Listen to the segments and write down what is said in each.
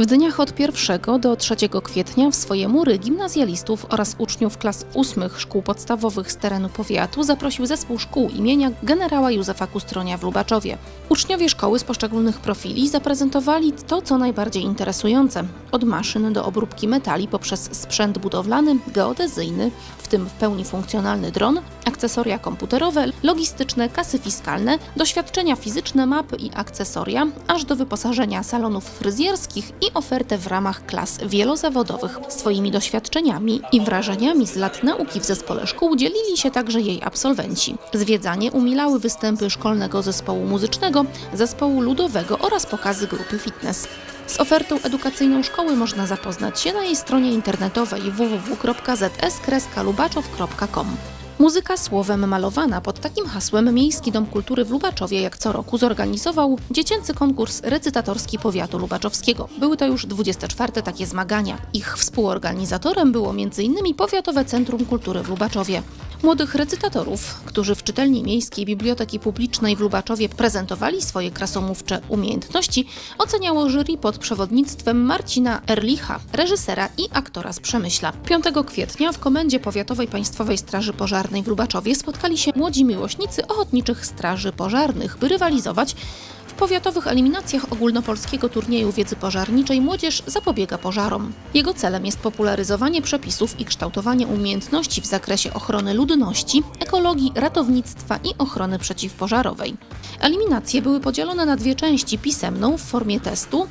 W dniach od 1 do 3 kwietnia w swoje mury gimnazjalistów oraz uczniów klas ósmych szkół podstawowych z terenu powiatu zaprosił zespół szkół imienia generała Józefa Kustronia w Lubaczowie. Uczniowie szkoły z poszczególnych profili zaprezentowali to, co najbardziej interesujące. Od maszyn do obróbki metali poprzez sprzęt budowlany, geodezyjny, w tym w pełni funkcjonalny dron, akcesoria komputerowe, logistyczne, kasy fiskalne, doświadczenia fizyczne, mapy i akcesoria, aż do wyposażenia salonów fryzjerskich i ofertę w ramach klas wielozawodowych. Swoimi doświadczeniami i wrażeniami z lat nauki w zespole szkół dzielili się także jej absolwenci. Zwiedzanie umilały występy szkolnego zespołu muzycznego, zespołu ludowego oraz pokazy grupy fitness. Z ofertą edukacyjną szkoły można zapoznać się na jej stronie internetowej www.zs-lubaczow.com. Muzyka słowem malowana pod takim hasłem Miejski Dom Kultury w Lubaczowie jak co roku zorganizował dziecięcy konkurs recytatorski powiatu lubaczowskiego. Były to już 24 takie zmagania. Ich współorganizatorem było m.in. Powiatowe Centrum Kultury w Lubaczowie. Młodych recytatorów, którzy w czytelni Miejskiej Biblioteki Publicznej w Lubaczowie prezentowali swoje krasomówcze umiejętności, oceniało jury pod przewodnictwem Marcina Erlicha, reżysera i aktora z Przemyśla. 5 kwietnia w Komendzie Powiatowej Państwowej Straży Pożarnej w Lubaczowie spotkali się młodzi miłośnicy ochotniczych straży pożarnych, by rywalizować w powiatowych eliminacjach ogólnopolskiego turnieju wiedzy pożarniczej młodzież zapobiega pożarom. Jego celem jest popularyzowanie przepisów i kształtowanie umiejętności w zakresie ochrony ludności, ekologii, ratownictwa i ochrony przeciwpożarowej. Eliminacje były podzielone na dwie części: pisemną w formie testu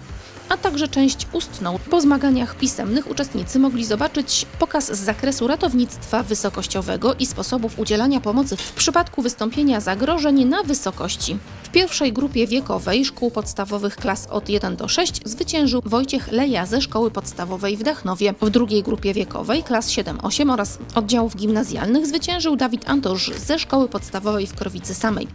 a także część ustną. Po zmaganiach pisemnych uczestnicy mogli zobaczyć pokaz z zakresu ratownictwa wysokościowego i sposobów udzielania pomocy w przypadku wystąpienia zagrożeń na wysokości. W pierwszej grupie wiekowej szkół podstawowych klas od 1 do 6 zwyciężył Wojciech Leja ze szkoły podstawowej w Dachnowie. W drugiej grupie wiekowej klas 7-8 oraz oddziałów gimnazjalnych zwyciężył Dawid Antosz ze szkoły podstawowej w Krowicy Samej.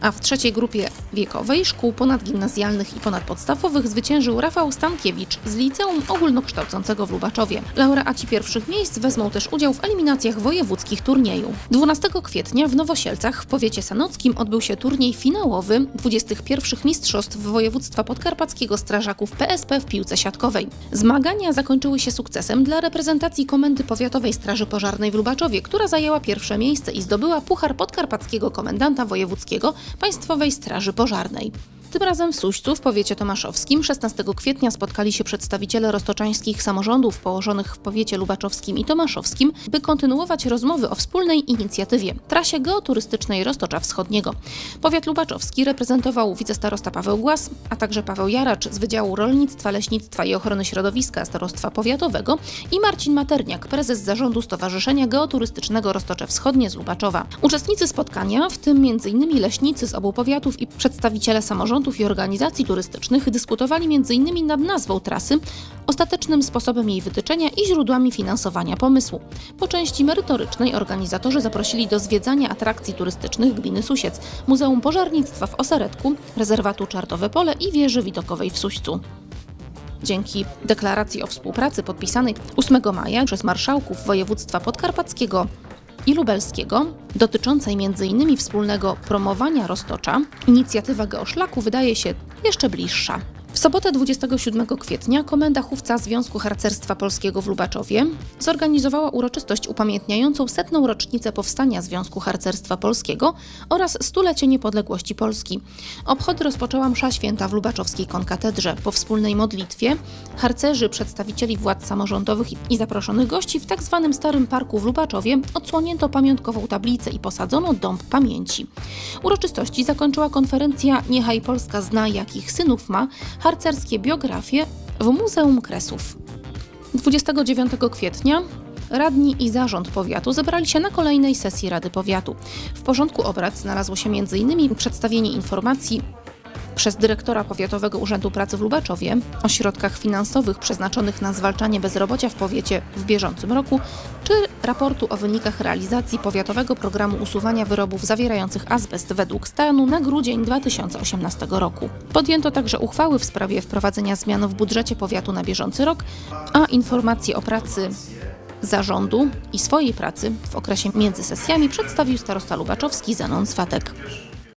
A w trzeciej grupie wiekowej szkół ponadgimnazjalnych i ponadpodstawowych zwyciężył Rafał Stankiewicz z Liceum Ogólnokształcącego w Lubaczowie. Laureaci pierwszych miejsc wezmą też udział w eliminacjach wojewódzkich turnieju. 12 kwietnia w Nowosielcach w powiecie sanockim odbył się turniej finałowy 21 Mistrzostw Województwa Podkarpackiego Strażaków PSP w piłce siatkowej. Zmagania zakończyły się sukcesem dla reprezentacji Komendy Powiatowej Straży Pożarnej w Lubaczowie, która zajęła pierwsze miejsce i zdobyła Puchar Podkarpackiego Komendanta Wojewódzkiego Państwowej Straży Pożarnej. Tym razem w Suścu, w powiecie tomaszowskim, 16 kwietnia spotkali się przedstawiciele roztoczańskich samorządów położonych w powiecie lubaczowskim i tomaszowskim, by kontynuować rozmowy o wspólnej inicjatywie trasie geoturystycznej Roztocza Wschodniego. Powiat lubaczowski reprezentował wicestarosta Paweł Głas, a także Paweł Jaracz z Wydziału Rolnictwa, Leśnictwa i Ochrony Środowiska Starostwa Powiatowego i Marcin Materniak, prezes zarządu Stowarzyszenia Geoturystycznego Roztocze Wschodnie z Lubaczowa. Uczestnicy spotkania, w tym m.in. leśnicy z obu powiatów i przedstawiciele samorządów i organizacji turystycznych dyskutowali m.in. nad nazwą trasy, ostatecznym sposobem jej wytyczenia i źródłami finansowania pomysłu. Po części merytorycznej organizatorzy zaprosili do zwiedzania atrakcji turystycznych gminy Susiec, Muzeum Pożarnictwa w Oseretku, rezerwatu Czartowe Pole i wieży widokowej w Suścu. Dzięki deklaracji o współpracy podpisanej 8 maja przez marszałków województwa podkarpackiego i lubelskiego, dotyczącej m.in. wspólnego promowania roztocza, inicjatywa Geoszlaku wydaje się jeszcze bliższa. W sobotę 27 kwietnia Komenda Chówca Związku Harcerstwa Polskiego w Lubaczowie zorganizowała uroczystość upamiętniającą setną rocznicę powstania Związku Harcerstwa Polskiego oraz stulecie niepodległości Polski. Obchody rozpoczęła msza święta w Lubaczowskiej Konkatedrze. Po wspólnej modlitwie harcerzy, przedstawicieli władz samorządowych i zaproszonych gości w tak zwanym Starym Parku w Lubaczowie odsłonięto pamiątkową tablicę i posadzono dąb pamięci. Uroczystości zakończyła konferencja Niechaj Polska zna, jakich synów ma, harcerskie biografie w Muzeum Kresów. 29 kwietnia radni i zarząd powiatu zebrali się na kolejnej sesji Rady Powiatu. W porządku obrad znalazło się m.in. przedstawienie informacji przez dyrektora Powiatowego Urzędu Pracy w Lubaczowie o środkach finansowych przeznaczonych na zwalczanie bezrobocia w powiecie w bieżącym roku, czy raportu o wynikach realizacji Powiatowego Programu Usuwania Wyrobów zawierających azbest według stanu na grudzień 2018 roku. Podjęto także uchwały w sprawie wprowadzenia zmian w budżecie powiatu na bieżący rok, a informacje o pracy zarządu i swojej pracy w okresie między sesjami przedstawił starosta lubaczowski Zenon Swatek.